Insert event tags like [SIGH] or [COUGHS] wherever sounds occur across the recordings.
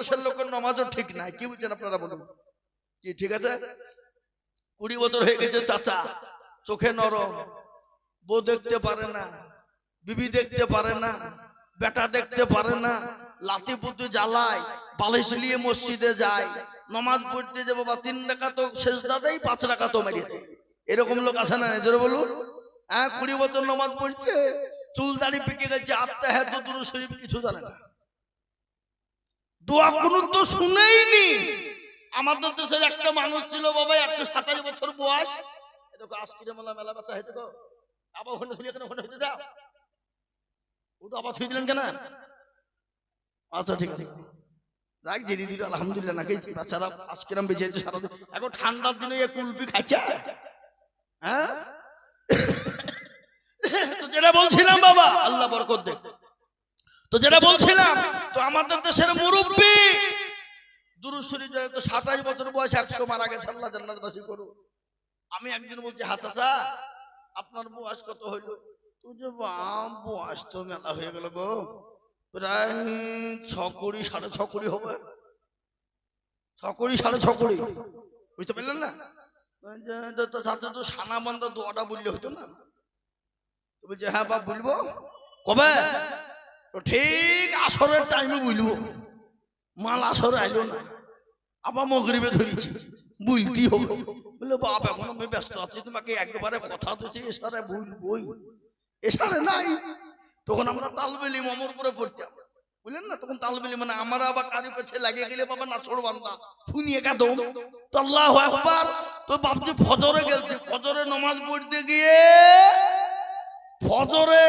Percent লোকের নমাজও ঠিক নাই। কি বুঝছেন আপনারা বলুন? কি ঠিক আছে? কুড়ি বছর হয়ে গেছে চাচা, চোখে নরম, বউ দেখতে পারে না, বিবি দেখতে পারে না, বেটা দেখতে পারে না, লাতি পুতু জ্বালায়, বালিশ নিয়ে মসজিদে যায়, নমাজ পড়তে যাব বা তিন টাকা তো শেষ দাদাই পাঁচ টাকা তো মেরে দেয় এরকম লোক আছে না, জোরে বলুন। হ্যাঁ কুড়ি বছর নমাজ পড়ছে, চুল দাড়ি পেকে গেছে, আত্মা হ্যাঁ দুদুর শরীফ কিছু জানে না। দোয়া কোনো তো শুনেইনি। আমাদের দেশের একটা মানুষ ছিল বাবা, একশো সাতাশ বছর বয়স। এরকম আজকিরে মেলা মেলা বাচ্চা হয়েছে তো আবার ওখানে ধুলি কেন ওখানে হইতে দাও? ওটা আবার থুই দিলেন কেন? আচ্ছা ঠিক আছে। রাখ জেনে দিল, আলহামদুলিল্লাহ, নাকি বাচ্চারা আজকিরাম বেঁচে আছে সারাদিন। এখন ঠান্ডার দিনে এ কুলপি খাচ্ছে হ্যাঁ? [COUGHS] তো যেটা বলছিলাম বাবা, আল্লাহ বরকত দেখ। তো যেটা বলছিলাম, তো আমাদের দেশের মুরব্বী দুরুশ্বরী তো বছর মারা গেছে আমি একদিন বলছি হাতাসা আপনার বয়স কত হইল? যে বয়স তো মেলা হয়ে গো, প্রায় ছ সাড়ে ছ হবে। ছ সাড়ে ছ বুঝতে পারলেন না? যে তো- সানা বান্ধা দোয়াটা বললে হতো না। তো বলছে হ্যাঁ বা বলব। কবে? তো ঠিক আসরের টাইমে বলব মাল আসরে আইলো না। আবার মগরিবে ধরেছি। বুঝতেই হবে বলল বাপ, এখন আমি ব্যস্ত আছি। তোমাকে একবারে কথা দিচ্ছি এসারে বই। এসারে নাই। তখন আমরা তালবেলি মমর করে পড়তাম। বুঝলেন না? তখন তালবেলি মানে আমরা আবার কারি পেছে লাগিয়ে গেলে বাবা না ছোড় বান্দা। শুনিয়ে কাদম তো আল্লাহ একবার তো বাপজি ফজরে গেছে ফজরে নমাজ পড়তে গিয়ে ফজরে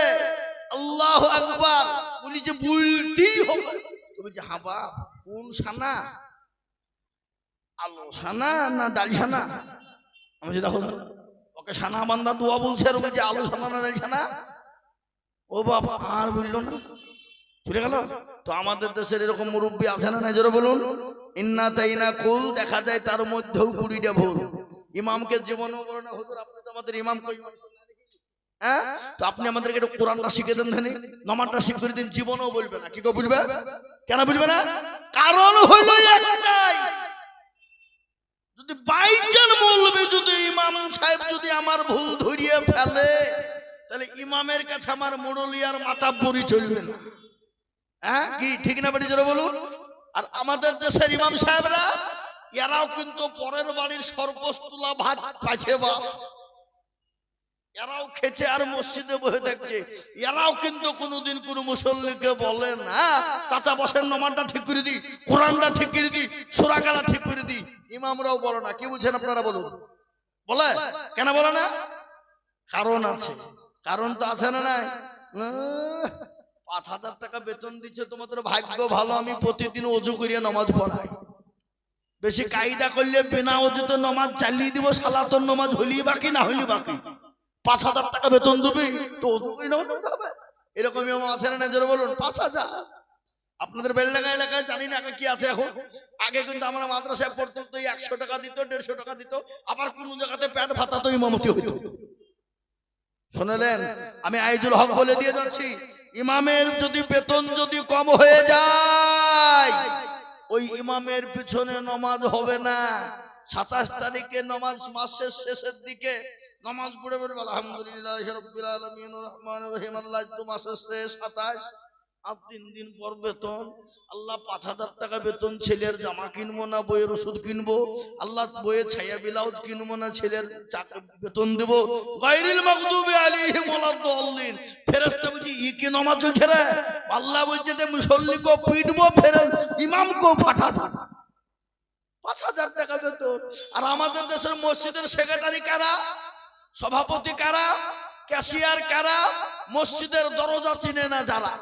আল্লাহ একবার বলি যে বলতেই হবে? তুমি যে বাপ কোন সানা? আলো সানা না ডালি সানা? আমি যে দেখো ওকে সানা বান্দা দোয়া বলছে আর যে আলু সানা না ডালি সানা? ও বাবা আর বলল না। চলে গেল? তো আমাদের দেশের এরকম মুরব্বী আছে না নজরে বলুন। ইন্না তাই না কুল দেখা যায় তার মধ্যেও কুড়িটা ভোর। ইমামকে জীবনও বলে না হুজুর আপনি তো আমাদের ইমাম কই? হ্যাঁ? তো আপনি আমাদেরকে একটু কোরআনটা শিখে দেন ধানি নমানটা শিখিয়ে দিন, জীবনও বলবে না। কি গো বলবে কেন বলবে না? কারণ হইল একটাই। যদি বাইচান বলবে, যদি ইমাম সাহেব যদি আমার ভুল ধরিয়ে ফেলে, তাহলে ইমামের কাছে আমার মুরলিয়ার মাথা পরি চলবে না। হ্যাঁ কি, ঠিক না বাড়ি জোরে বলুন? আর আমাদের দেশের ইমাম সাহেবরা, এরাও কিন্তু পরের বাড়ির সর্বস্তুলা ভাত পাইছে বা এরাও খেছে আর মসজিদে বসে থাকছে। এরাও কিন্তু কোনোদিন কোন মুসল্লিকে বলে না, চাচা, বসেন নমানটা ঠিক করে দিই, কোরআনটা ঠিক করে দি সুরাকালা ঠিক করে দিই। ইমামরাও বলে না। কি বুঝছেন আপনারা বলুন? বলে? কেন বলে না? কারণ আছে। কারণ তো আছে না নাই? পাঁচ হাজার টাকা বেতন দিচ্ছে, তোমাদের ভাগ্য ভালো, আমি প্রতিদিন অজু করিয়ে নামাজ পড়াই। বেশি কায়দা করলে বিনা অজুতে নামাজ চালিয়ে দিব, সালাতন নামাজ হলি বাকি, না হলি বাকি। পাঁচ হাজার টাকা বেতন দিবি তো হবে। এরকম আছে না নজরে বলুন, পাঁচ হাজার। আপনাদের বেলডাঙ্গা এলাকায় জানি না কি আছে এখন। আগে কিন্তু আমরা মাদ্রাসায় পড়তো তো একশো টাকা দিত, দেড়শো টাকা দিত, আবার কোন জায়গাতে প্যাট ভাতা তো ইমামতি হইতো। শুনলেন? আমি আইজুল হক বলে দিয়ে যাচ্ছি, ইমামের যদি বেতন যদি কম হয়ে যায়, ওই ইমামের পিছনে নমাজ হবে না। সাতাশ তারিখে নমাজ মাসের শেষের দিকে নমাজ পড়ে পড়বে আলহামদুলিল্লাহ রব্বিল রহমান রহিম, আল্লাহ তো মাসের শেষ সাতাশ। আর তিন দিন পর বেতন। আল্লাহ পাঁচ হাজার টাকা বেতন ছেলের জামা কিনবো না, বইয়ের ওষুধ কিনবো। আল্লাহ বইয়ের ছায়া ব্লাউজ কিনবো না, ছেলের বেতন দেবো। ফেরেশতা বলছে, ই কি আল্লাহ বলছে যে মুসল্লিকে পিটবো ফেরে ইমামকে ফাটাবো পাঁচ হাজার টাকা বেতন। আর আমাদের দেশের মসজিদের সেক্রেটারি কারা? সভাপতি কারা? ক্যাশিয়ার কারা? মসজিদের দরজা চিনে না যারা?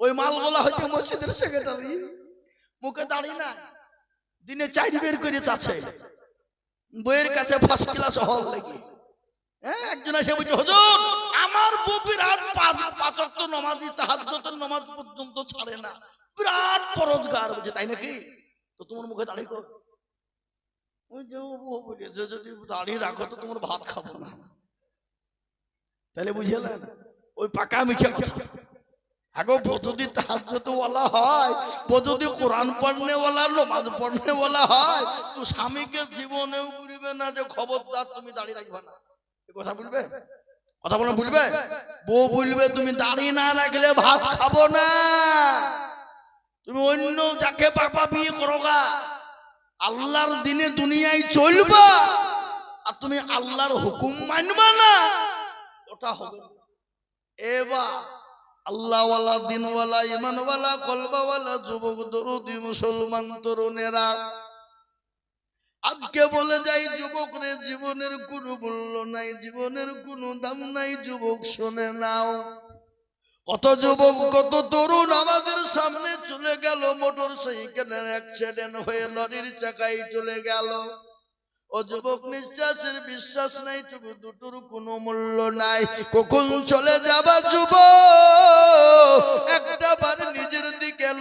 ওই মালগুলা হচ্ছে মসজিদের সেক্রেটারি মুখে দাঁড়িয়ে না দিনে চাইরি বের করে চাচ্ছে। বইয়ের কাছে ফার্স্ট ক্লাস হল লেগে। হ্যাঁ একজন এসে বলছে, হুজুর, আমার বউ বিরাট পাঁচ পাঁচক তো নমাজি তাহাজ্জতের নমাজ পর্যন্ত ছাড়ে না। বিরাট পরোজগার বলছে, তাই নাকি? তো তোমার মুখে দাঁড়িয়ে ওই যদি দাঁড়িয়ে রাখো তো তোমার ভাত খাব না। তাহলে বুঝলেন, ওই পাকা মিছে কথা। আগো তাহাজ্জুদ ওয়ালা হয় বদুদি কোরআন পড়নে ওয়ালা নমাজ পড়নে ওয়ালা হয়। তো স্বামীকে জীবনেও বলবে না যে, খবরদার, তুমি দাঁড়িয়ে রাখবে না। এ কথা বলবে? কথা বলে বলবে বউ বলবে, তুমি দাঁড়িয়ে না রাখলে ভাত খাব না। তুমি অন্য যাকে পাপা বিয়ে করো গা। আল্লাহর দিনে দুনিয়ায় চলবা। আর তুমি আল্লাহর হুকুম মানবা না। ওটা হবে না। এবার আল্লাহওয়ালা, দিনওয়ালা, ইমানওয়ালা, কলবাওয়ালা, যুবক, দরদি, মুসলমান, তরুণেরা, আজকে বলে যাই, যুবক রে, জীবনের কোনো মূল্য নাই, জীবনের কোনো দাম নাই, যুবক শোনে নাও। কত যুবক, কত তরুণ আমাদের সামনে চলে গেল। মোটর সাইকেলের অ্যাক্সিডেন্ট হয়ে লরির চাকায় চলে গেল। ও যুবক, নিঃশ্বাসের বিশ্বাস নাই দুটোর কোনো মূল্য নাই। কখন চলে যাবা যুবক?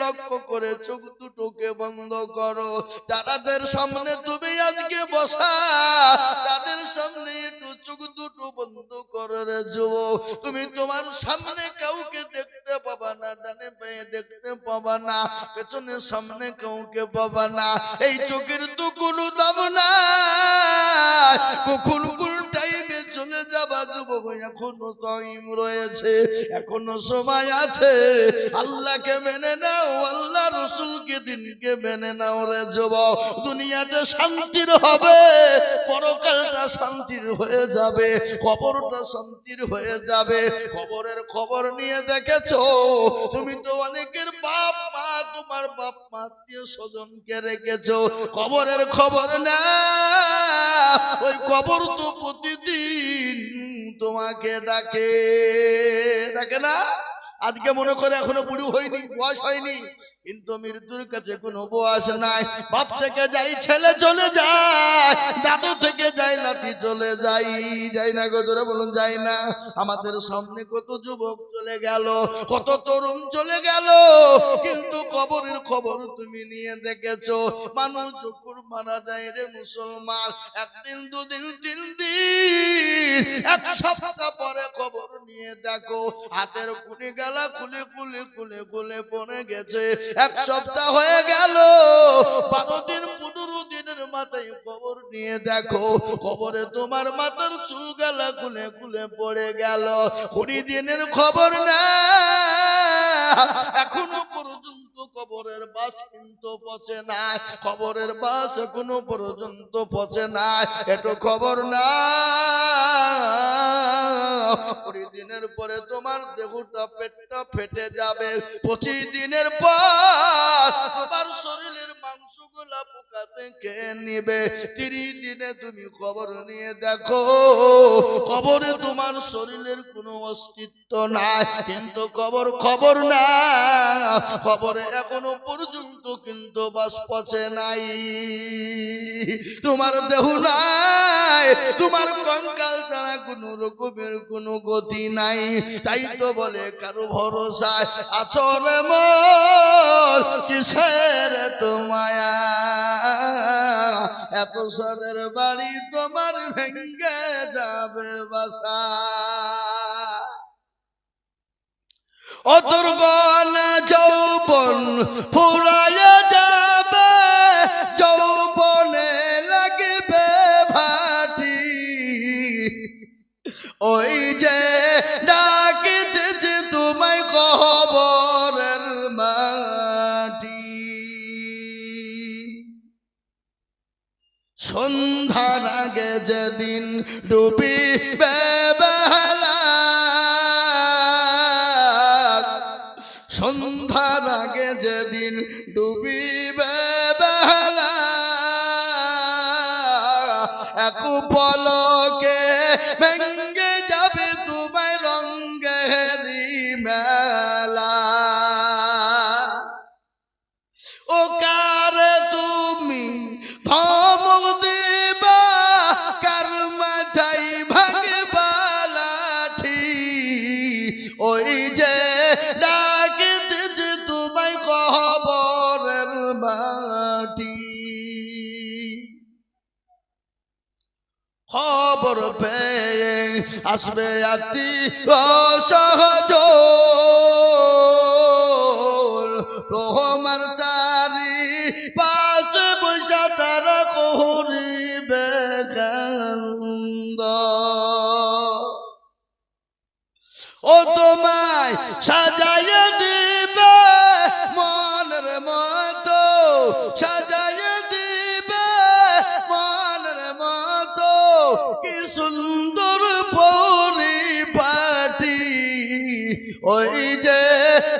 লক্ষ্য করে চোখ দুটোকে বন্ধ করো। যাদের সামনে তুমি আজকে বসা, তাদের সামনে একটু চোখ দুটো বন্ধ করো রে যুবক। তুমি তোমার সামনে কাউকে দেখতে পাবা না, ডানে পায়ে দেখতে পাবা না পেছনে সামনে কাউকে পাবা না। এই চোখের তো কোনো দাম না কখন এখনও রয়েছে, এখনও সময় আছে। আল্লাহকে মেনে নাও আল্লাহ রসুলকে, দিনকে মেনে নাও রে দুনিয়াটা শান্তির হবে, পরকালটা শান্তির হয়ে যাবে, কবরটা শান্তির হয়ে যাবে। খবরের খবর নিয়ে দেখেছ? তুমি তো অনেকের বাপ মা, তোমার বাপ মা আত্মীয় স্বজনকে রেখেছো। খবরের খবর না, ওই কবর তো প্রতিদিন তোমাকে ডাকে ডাকে না? আজকে মনে করে এখনও বুড়ো হয়নি, বয়স হয়নি। কিন্তু মৃত্যুর কাছে কোনো বয়স নাই। বাপ থেকে যাই, ছেলে চলে যায়। দাদু থেকে যাই, নাতি চলে যাই। যাই না গো, জোরে বলুন, যাই না। আমাদের সামনে কত যুবক চলে গেল, কত তরুণ চলে গেল। কিন্তু কবরের খবর তুমি নিয়ে দেখেছ, মানুষ যখন মারা যায় রে মুসলমান। একদিন, দুদিন, তিন দিন, এক সপ্তাহ পরে খবর নিয়ে দেখো, হাতের কুলি গেলা খুলে খুলে খুলে খুলে পড়ে গেছে। এক সপ্তাহ হয়ে গেল। বারো দিন, পনেরো দিনের মাথায় খবর নিয়ে দেখো, খবরে তোমার মাথার চুল গেলা খুলে খুলে পড়ে গেল। কুড়ি দিনের খবর না, এখনও পর্যন্ত কবরের বাস কিন্তু পচে না খবরের বাস কোনো পর্যন্ত পচে না, এটো খবর না। কুড়ি দিনের পরে তোমার দেহটা পেটটা ফেটে যাবে, পঁচিশ দিনের পর খেয়ে নিবে। তিরিশ দিনে তুমি খবর নিয়ে দেখো কবরে তোমার শরীরের কোনো অস্তিত্ব নাই, কিন্তু কবর খবর না। খবরে এখনও পর্যন্ত কিন্তু বাস পচে নাই। তোমার দেহ নাই। তোমার কঙ্কাল ছাড়া কোনো রকমের কোনো গতি নাই। তাই তো বলে, কারও ভরসায় আচরে মন কিসের তোমায়া এত সদের বাড়ি তোমার ভেঙ্গে যাবে বাসা। অদুর্গন যৌবন ফুরায় যাবে ওই যে ডাকিতেছে তোমায় কবরের মাটি। সন্ধ্যার আগে যেদিন ডুবি বেলা সন্ধ্যার আগে যেদিন ডুবি বেলা এক পলকে ভেঙ্গে যাবে তোমায় রঙ্গেরি মেলা। ও কারে খবর পেয়ে আসবে আতি অসহজ। তোমার চারি পাশে বৈশা তারা করিবে কান্দ ও তোমায় সাজাইয়ে দিবে সুন্দর পরি পাটি। ওই যে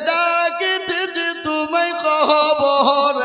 ডাকিতেছে তুমি কহবরে